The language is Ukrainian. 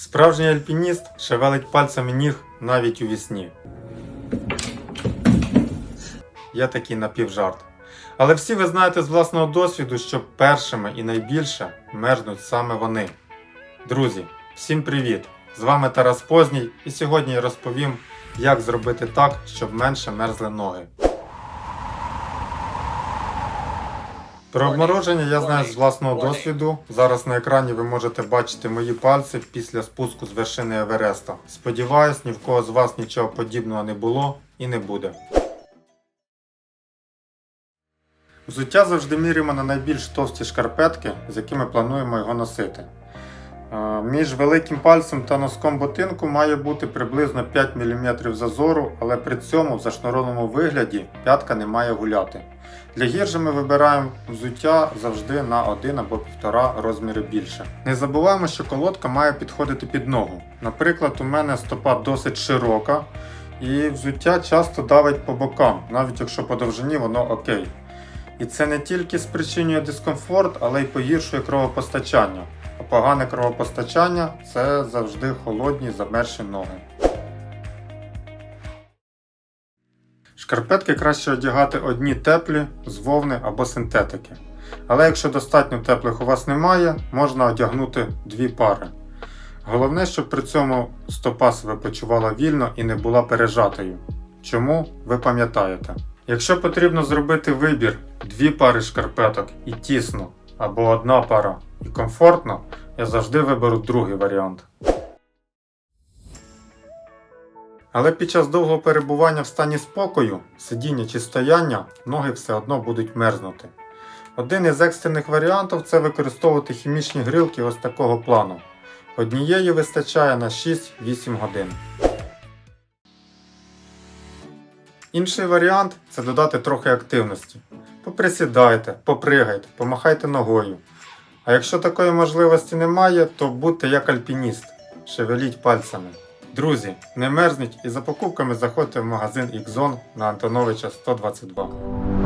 Справжній альпініст шевелить пальцями ніг навіть у вісні. Є такий напівжарт. Але всі ви знаєте з власного досвіду, що першими і найбільше мерзнуть саме вони. Друзі, всім привіт! З вами Тарас Позній, і сьогодні я розповім, як зробити так, щоб менше мерзли ноги. Про обмороження я знаю з власного досвіду. Зараз на екрані ви можете бачити мої пальці після спуску з вершини Евереста. Сподіваюсь, ні в кого з вас нічого подібного не було і не буде. Взуття завжди міряємо на найбільш товсті шкарпетки, з якими плануємо його носити. Е, Між великим пальцем та носком ботинку має бути приблизно 5 мм зазору, але при цьому в зашнурованому вигляді п'ятка не має гуляти. Для гіржі ми вибираємо взуття завжди на 1 або 1,5 розміри більше. Не забуваємо, що колодка має підходити під ногу. Наприклад, у мене стопа досить широка, і взуття часто давить по бокам, навіть якщо по довжині воно окей. І це не тільки спричинює дискомфорт, але й погіршує кровопостачання. Погане кровопостачання це завжди холодні замерзші ноги. Шкарпетки краще одягати одні теплі з вовни або синтетики. Але якщо достатньо теплих у вас немає, можна одягнути дві пари. Головне, щоб при цьому стопа себе почувала вільно і не була пережатою. Чому ви пам'ятаєте? Якщо потрібно зробити вибір дві пари шкарпеток і тісно, або одна пара і комфортно, я завжди виберу другий варіант. Але під час довгого перебування в стані спокою, сидіння чи стояння, ноги все одно будуть мерзнути. Один із екстрених варіантів це використовувати хімічні грілки ось такого плану. Однієї вистачає на 6-8 годин. Інший варіант це додати трохи активності. Поприсідайте, попригайте, помахайте ногою. А якщо такої можливості немає, то будьте як альпініст, шевеліть пальцями. Друзі, не мерзніть і за покупками заходьте в магазин Xzone на Антоновича 122.